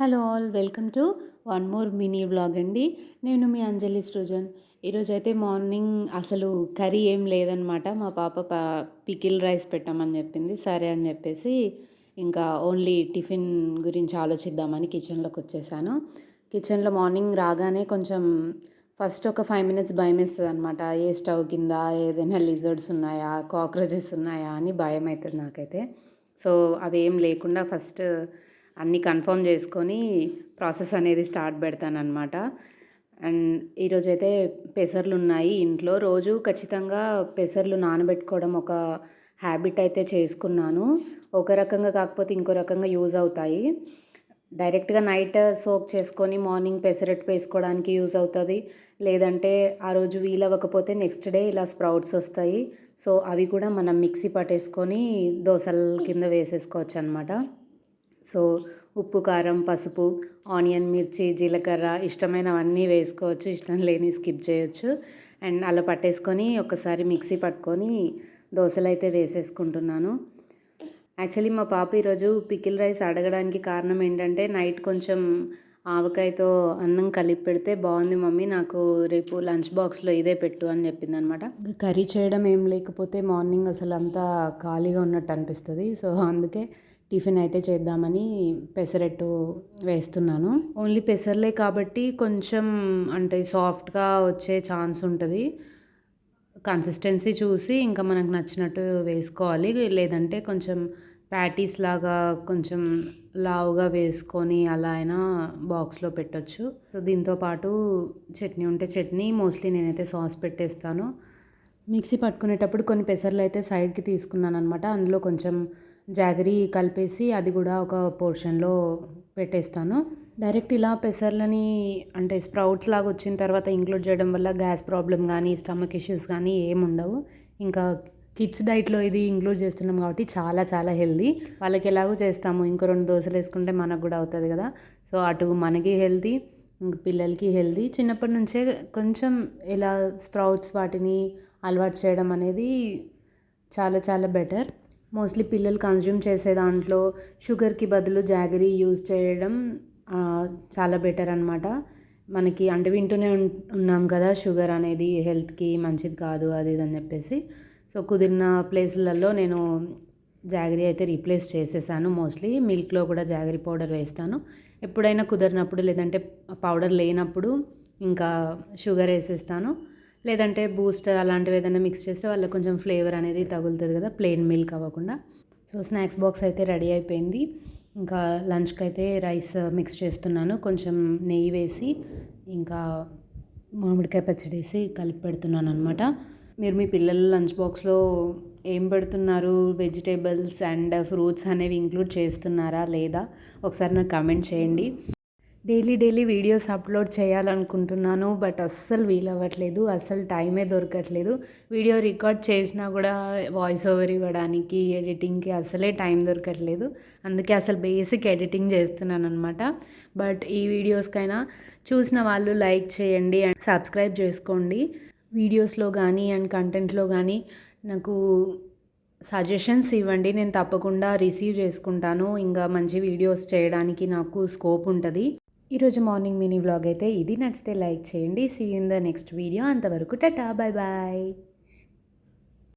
Hello all welcome to one more mini vlog అండి. నేను మీ అంజలి సృజన్. ఈరోజు అయితే మార్నింగ్ అసలు కర్రీ ఏం లేదనమాట మా పాప పికిల్ రైస్ పెట్టామని చెప్పింది. సరే అని చెప్పేసి ఇంకా ఓన్లీ టిఫిన్ గురించి ఆలోచిద్దామని కిచెన్లోకి వచ్చేసాను. కిచెన్లో మార్నింగ్ రాగానే కొంచెం ఫస్ట్ ఒక ఫైవ్ మినిట్స్ భయం వేస్తుంది అనమాట ఏ స్టవ్ కింద ఏదైనా లిజర్డ్స్ ఉన్నాయా కాక్రోచెస్ ఉన్నాయా అని భయం అవుతుంది నాకైతే. సో అవి ఏం లేకుండా ఫస్ట్ అన్నీ కన్ఫర్మ్ చేసుకొని ప్రాసెస్ అనేది స్టార్ట్ పెడతానమాట అండ్ ఈరోజైతే పెసర్లు ఉన్నాయి ఇంట్లో. రోజు ఖచ్చితంగా పెసర్లు నానబెట్టుకోవడం ఒక హ్యాబిట్ అయితే చేసుకున్నాను. ఒక రకంగా కాకపోతే ఇంకో రకంగా యూజ్ అవుతాయి. డైరెక్ట్గా నైట్ సోక్ చేసుకొని మార్నింగ్ పెసరట్టు వేసుకోవడానికి యూజ్ అవుతుంది. లేదంటే ఆ రోజు వీలవ్వకపోతే నెక్స్ట్ డే ఇలా స్ప్రౌట్స్ వస్తాయి. సో అవి కూడా మనం మిక్సీ పట్టేసుకొని దోశల కింద వేసేసుకోవచ్చు అనమాట సో ఉప్పు కారం పసుపు ఆనియన్ మిర్చి జీలకర్ర ఇష్టమైనవన్నీ వేసుకోవచ్చు. ఇష్టం లేని స్కిప్ చేయొచ్చు. అండ్ అలా పట్టేసుకొని ఒకసారి మిక్సీ పట్టుకొని దోశలు అయితే వేసేసుకుంటున్నాను. యాక్చువల్లీ మా పాప ఈరోజు పికిల్ రైస్ అడగడానికి కారణం ఏంటంటే నైట్ కొంచెం ఆవకాయతో అన్నం కలిపి పెడితే బాగుంది మమ్మీ నాకు రేపు లంచ్ బాక్స్లో ఇదే పెట్టు అని చెప్పింది అనమాట కర్రీ చేయడం ఏం లేకపోతే మార్నింగ్ అసలు అంతా ఖాళీగా ఉన్నట్టు అనిపిస్తుంది. సో అందుకే టిఫిన్ అయితే చేద్దామని పెసరట్టు వేస్తున్నాను. ఓన్లీ పెసర్లే కాబట్టి కొంచెం అంటే సాఫ్ట్గా వచ్చే ఛాన్స్ ఉంటుంది. కన్సిస్టెన్సీ చూసి ఇంకా మనకు నచ్చినట్టు వేసుకోవాలి. లేదంటే కొంచెం ప్యాటీస్ లాగా కొంచెం లావుగా వేసుకొని అలా అయినా బాక్స్లో పెట్టచ్చు. సో దీంతో పాటు చట్నీ ఉంటే చట్నీ మోస్ట్లీ నేనైతే సాస్ పెట్టేస్తాను. మిక్సీ పట్టుకునేటప్పుడు కొన్ని పెసర్లు అయితే సైడ్కి తీసుకున్నాను అనమాట అందులో కొంచెం జాగరీ కలిపేసి అది కూడా ఒక పోర్షన్లో పెట్టేస్తాను. డైరెక్ట్ ఇలా పెసర్లని అంటే స్ప్రౌట్స్ లాగా వచ్చిన తర్వాత ఇంక్లూడ్ చేయడం వల్ల గ్యాస్ ప్రాబ్లం కానీ స్టమక్ ఇష్యూస్ కానీ ఏముండవు ఇంకా కిడ్స్ డైట్లో ఇది ఇంక్లూడ్ చేస్తున్నాం కాబట్టి చాలా చాలా హెల్దీ. వాళ్ళకి ఎలాగో చేస్తాము. ఇంకో రెండు దోశలు వేసుకుంటే మనకు కూడా అవుతుంది కదా. సో అటు మనకి హెల్దీ పిల్లలకి హెల్దీ. చిన్నప్పటి నుంచే కొంచెం ఇలా స్ప్రౌట్స్ వాటిని అలవాటు చేయడం అనేది చాలా చాలా బెటర్. మోస్ట్లీ పిల్లలు కన్జ్యూమ్ చేసే దాంట్లో షుగర్కి బదులు జాగరీ యూజ్ చేయడం చాలా బెటర్ అనమాట మనకి అంటే వింటూనే ఉన్నాం కదా షుగర్ అనేది హెల్త్కి మంచిది కాదు అది ఇది అని చెప్పేసి. సో కుదిరిన ప్లేస్లలో నేను జాగరీ అయితే రీప్లేస్ చేసేసాను. మోస్ట్లీ మిల్క్లో కూడా జాగరీ పౌడర్ వేస్తాను. ఎప్పుడైనా కుదిరినప్పుడు లేదంటే పౌడర్ లేనప్పుడు ఇంకా షుగర్ వేసేస్తాను. లేదంటే బూస్ట్ అలాంటివి ఏదైనా మిక్స్ చేస్తే వాళ్ళకి కొంచెం ఫ్లేవర్ అనేది తగులుతుంది కదా ప్లెయిన్ మిల్క్ అవ్వకుండా. సో స్నాక్స్ బాక్స్ అయితే రెడీ అయిపోయింది. ఇంకా లంచ్కి అయితే రైస్ మిక్స్ చేస్తున్నాను. కొంచెం నెయ్యి వేసి ఇంకా మామిడికాయ పచ్చడి వేసి కలిపి పెడుతున్నాను అనమాట మీరు మీ పిల్లలు లంచ్ బాక్స్లో ఏం పెడుతున్నారు? వెజిటేబుల్స్ అండ్ ఫ్రూట్స్ అనేవి ఇంక్లూడ్ చేస్తున్నారా లేదా? ఒకసారి నాకు కమెంట్ చేయండి. డైలీ డైలీ వీడియోస్ అప్లోడ్ చేయాలనుకుంటున్నాను బట్ అస్సలు వీలవ్వట్లేదు అస్సలు టైమే దొరకట్లేదు. వీడియో రికార్డ్ చేసినా కూడా వాయిస్ ఓవర్ ఇవ్వడానికి ఎడిటింగ్కి అసలే టైం దొరకట్లేదు. అందుకే అసలు బేసిక్ ఎడిటింగ్ చేస్తున్నాను అనమాట బట్ ఈ వీడియోస్కైనా చూసిన వాళ్ళు లైక్ చేయండి అండ్ సబ్స్క్రైబ్ చేసుకోండి. వీడియోస్లో కానీ అండ్ కంటెంట్లో కానీ నాకు సజెషన్స్ ఇవ్వండి. నేను తప్పకుండా రిసీవ్ చేసుకుంటాను. ఇంకా మంచి వీడియోస్ చేయడానికి నాకు స్కోప్ ఉంటుంది. ఈరోజు మార్నింగ్ మినీ వ్లాగ్ అయితే ఇది. నచ్చితే లైక్ చేయండి. See in the next video అంతవరకు టటా. Bye bye